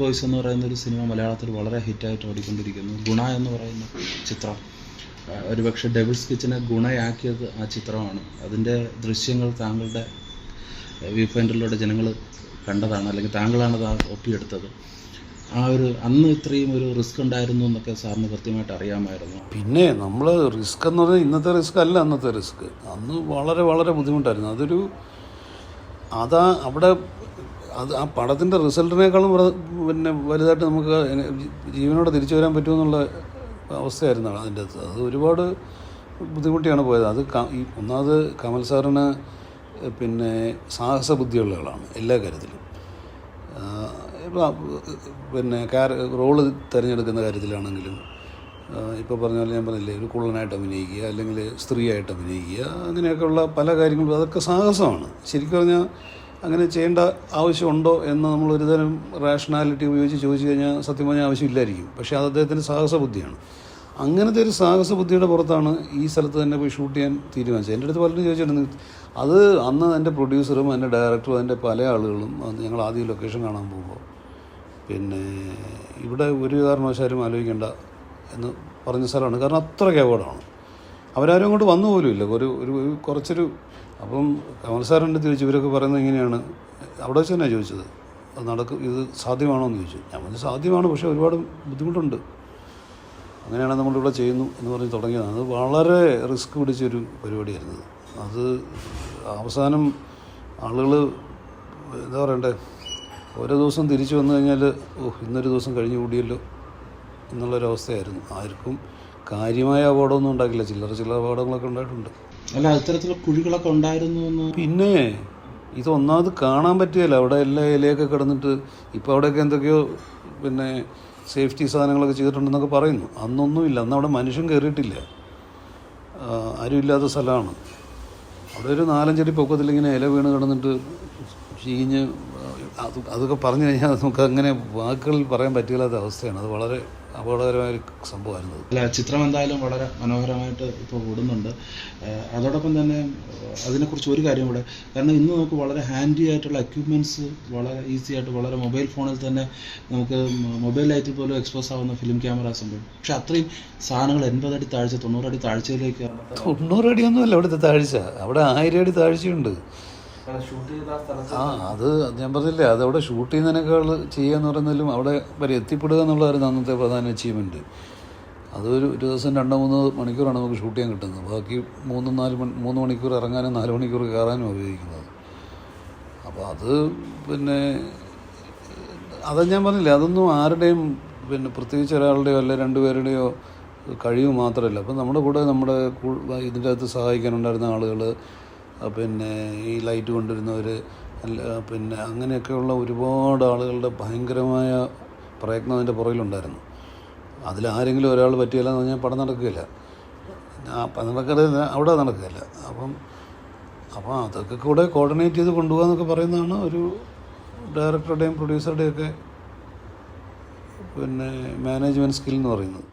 Boys എന്ന് പറയുന്ന ഒരു സിനിമ മലയാളത്തിൽ വളരെ ഹിറ്റായിട്ട് ഓടിക്കൊണ്ടിരിക്കുന്നു. ഗുണ എന്ന് പറയുന്ന ചിത്രം. ഒരുപക്ഷെ ഡെവിൾസ് കിച്ചനെ ഗുണയാക്കിയത് ആ ചിത്രമാണ്. അതിന്റെ ദൃശ്യങ്ങൾ താങ്കളുടെ വ്യൂ പോയിന്റിലൂടെ ജനങ്ങൾ കണ്ടതാണ് അല്ലെങ്കിൽ താങ്കളാണ് അത് ഒപ്പിയെടുത്തത്. ആ ഒരു അന്ന് ഇത്രയും ഒരു റിസ്ക് ഉണ്ടായിരുന്നു എന്നൊക്കെ സാറിന് കൃത്യമായിട്ട് അറിയാമായിരുന്നു. പിന്നെ നമ്മൾ റിസ്ക് എന്ന് പറഞ്ഞാൽ ഇന്നത്തെ റിസ്ക് അല്ല അന്നത്തെ റിസ്ക് അന്ന് വളരെ വളരെ ബുദ്ധിമുട്ടായിരുന്നു. അതൊരു അതാ അവിടെ അത് ആ പടത്തിന്റെ റിസൾട്ടിനേക്കാളും പിന്നെ വലുതായിട്ട് നമുക്ക് ജീവനോടെ തിരിച്ചു വരാൻ പറ്റുമെന്നുള്ള അവസ്ഥയായിരുന്നു അതിന്റെ അത് ഒരുപാട് ബുദ്ധിമുട്ടിയാണ് പോയത്. അത് ഈ ഒന്നാമത് കമൽ സാറിന് പിന്നെ സാഹസ ബുദ്ധിയുള്ള ആളാണ് എല്ലാ കാര്യത്തിലും പിന്നെ കാര റോൾ തിരഞ്ഞെടുക്കുന്ന കാര്യത്തിലാണെങ്കിലും ഇപ്പോൾ പറഞ്ഞ പോലെ ഞാൻ പറഞ്ഞില്ലേ ഒരു കുള്ളനായിട്ട് അഭിനയിക്കുക അല്ലെങ്കിൽ സ്ത്രീയായിട്ട് അഭിനയിക്കുക അങ്ങനെയൊക്കെയുള്ള പല കാര്യങ്ങളും അതൊക്കെ സാഹസമാണ്. ശരിക്കും പറഞ്ഞാൽ അങ്ങനെ ചെയ്യേണ്ട ആവശ്യമുണ്ടോ എന്ന് നമ്മൾ ഒരുതരം റാഷണാലിറ്റി ഉപയോഗിച്ച് ചോദിച്ചു കഴിഞ്ഞാൽ സത്യം പറഞ്ഞാൽ ആവശ്യമില്ലായിരിക്കും. പക്ഷേ അത് അദ്ദേഹത്തിന്റെ സാഹസ ബുദ്ധിയാണ് അങ്ങനത്തെ ഒരു സാഹസ ബുദ്ധിയുടെ പുറത്താണ് ഈ സ്ഥലത്ത് തന്നെ പോയി ഷൂട്ട് ചെയ്യാൻ തീരുമാനിച്ചത്. എന്റെ അടുത്ത് പലരും ചോദിച്ചിട്ടുണ്ട് അത് അന്ന് എന്റെ പ്രൊഡ്യൂസറും എന്റെ ഡയറക്ടറും അതിന്റെ പല ആളുകളും അന്ന് ഞങ്ങൾ ആദ്യം ലൊക്കേഷൻ കാണാൻ പോകുമ്പോൾ പിന്നെ ഇവിടെ ഒരു കാരണവശാലും ആലോചിക്കേണ്ട എന്ന് പറഞ്ഞ സ്ഥലമാണ്. കാരണം അത്ര അപകടമാണ് അവരാരും അങ്ങോട്ട് വന്നു പോലും ഇല്ല. ഒരു ഒരു കുറച്ചൊരു അപ്പം കമൽ സാറിന്റെ ചോദിച്ചു ഇവരൊക്കെ പറയുന്നത് ഇങ്ങനെയാണ് അവിടെ വെച്ച് തന്നെയാണ് ചോദിച്ചത്. അത് നടക്കും ഇത് സാധ്യമാണോ എന്ന് ചോദിച്ചു. ഞാൻ പറഞ്ഞു സാധ്യമാണ് പക്ഷേ ഒരുപാട് ബുദ്ധിമുട്ടുണ്ട്. അങ്ങനെയാണ് നമ്മളിവിടെ ചെയ്യുന്നു എന്ന് പറഞ്ഞ് തുടങ്ങിയതാണ് അത് വളരെ റിസ്ക് പിടിച്ചൊരു പരിപാടിയായിരുന്നു. അത് അവസാനം ആളുകൾ എന്താ പറയണ്ടേ? ഓരോ ദിവസം തിരിച്ചു വന്നു കഴിഞ്ഞാൽ ഓ ഇന്നൊരു ദിവസം കഴിഞ്ഞു കൂടിയല്ലോ. എന്നുള്ളൊരവസ്ഥയായിരുന്നു ആർക്കും കാര്യമായ അപകടമൊന്നും ഉണ്ടാക്കില്ല ചില്ലറ ചില്ലറ അപകടങ്ങളൊക്കെ ഉണ്ടായിട്ടുണ്ട്. അല്ല അത്തരത്തിലുള്ള കുഴികളൊക്കെ ഉണ്ടായിരുന്നു എന്ന് പിന്നെ ഇത് ഒന്നാമത് കാണാൻ പറ്റുകയില്ല അവിടെ എല്ലാ ഇലയൊക്കെ കിടന്നിട്ട് ഇപ്പോൾ അവിടെയൊക്കെ എന്തൊക്കെയോ പിന്നെ സേഫ്റ്റി സാധനങ്ങളൊക്കെ ചെയ്തിട്ടുണ്ടെന്നൊക്കെ പറയുന്നു. അന്നൊന്നുമില്ല അന്ന് അവിടെ മനുഷ്യൻ കയറിയിട്ടില്ല. ആരുമില്ലാത്ത സ്ഥലമാണ്. അവിടെ ഒരു നാലഞ്ചടി പൊക്കത്തിൽ ഇങ്ങനെ ഇല വീണ് കിടന്നിട്ട് ചീഞ്ഞ് അത് അതൊക്കെ പറഞ്ഞു കഴിഞ്ഞാൽ നമുക്ക് അങ്ങനെ വാക്കുകളിൽ പറയാൻ പറ്റില്ലാത്ത അവസ്ഥയാണ്. അത് വളരെ അപകടകരമായ ഒരു സംഭവമായിരുന്നു അല്ല ചിത്രം എന്തായാലും വളരെ മനോഹരമായിട്ട് ഇപ്പോൾ ഓടുന്നുണ്ട്. അതോടൊപ്പം തന്നെ അതിനെക്കുറിച്ച് ഒരു കാര്യം കൂടെ. കാരണം ഇന്ന് നമുക്ക് വളരെ ഹാൻഡി ആയിട്ടുള്ള എക്യുപ്മെന്റ്സ് വളരെ ഈസി ആയിട്ട് വളരെ മൊബൈൽ ഫോണിൽ തന്നെ നമുക്ക് മൊബൈൽ ലൈറ്റിൽ പോലും എക്സ്പോസ് ആവുന്ന ഫിലിം ക്യാമറാസ് ഉണ്ട്. പക്ഷെ അത്രയും സാധനങ്ങൾ എൺപതടി താഴ്ച തൊണ്ണൂറടി താഴ്ചയിലേക്ക് തൊണ്ണൂറടി ഒന്നുമല്ല അവിടുത്തെ താഴ്ച. അവിടെ ആയിരം അടി താഴ്ചയുണ്ട്. ആ അത് ഞാൻ പറഞ്ഞില്ലേ അത് അവിടെ ഷൂട്ട് ചെയ്യുന്നതിനേക്കാൾ ചെയ്യുക എന്ന് പറയുന്നതിലും അവിടെ വരെ എത്തിപ്പെടുക എന്നുള്ളതായിരുന്നു അന്നത്തെ പ്രധാന അച്ചീവ്മെന്റ് അതൊരു ഒരു ദിവസം രണ്ടോ മൂന്നോ മണിക്കൂറാണ് നമുക്ക് ഷൂട്ട് ചെയ്യാൻ കിട്ടുന്നത്. ബാക്കി മൂന്നും നാല് മണി മൂന്ന് മണിക്കൂർ ഇറങ്ങാനും നാല് മണിക്കൂർ കയറാനും ഉപയോഗിക്കുന്നത്. അപ്പോൾ അത് പിന്നെ അത് ഞാൻ പറഞ്ഞില്ലേ അതൊന്നും ആരുടെയും പിന്നെ പ്രത്യേകിച്ച് ഒരാളുടെയോ അല്ലെ രണ്ടുപേരുടെയോ കഴിവ് മാത്രമല്ല. അപ്പം നമ്മുടെ കൂടെ നമ്മുടെ ഇതിന്റെ അകത്ത് സഹായിക്കാനുണ്ടായിരുന്ന ആളുകൾ പിന്നെ ഈ ലൈറ്റ് കൊണ്ടുവരുന്നവർ പിന്നെ അങ്ങനെയൊക്കെയുള്ള ഒരുപാട് ആളുകളുടെ ഭയങ്കരമായ പ്രയത്നം അതിന്റെ പുറകിലുണ്ടായിരുന്നു. അതിലാരെങ്കിലും ഒരാൾ പറ്റിയില്ല എന്ന് പറഞ്ഞാൽ പടം നടക്കുകയില്ല. നടക്കരുത് അവിടെ നടക്കുകയില്ല. അപ്പം അപ്പോൾ അതൊക്കെ കൂടെ കോർഡിനേറ്റ് ചെയ്ത് കൊണ്ടുപോകാന്നൊക്കെ പറയുന്നതാണ് ഒരു ഡയറക്ടറുടെയും പ്രൊഡ്യൂസറുടെയും ഒക്കെ പിന്നെ മാനേജ്മെന്റ് സ്കിൽ എന്ന് പറയുന്നത്.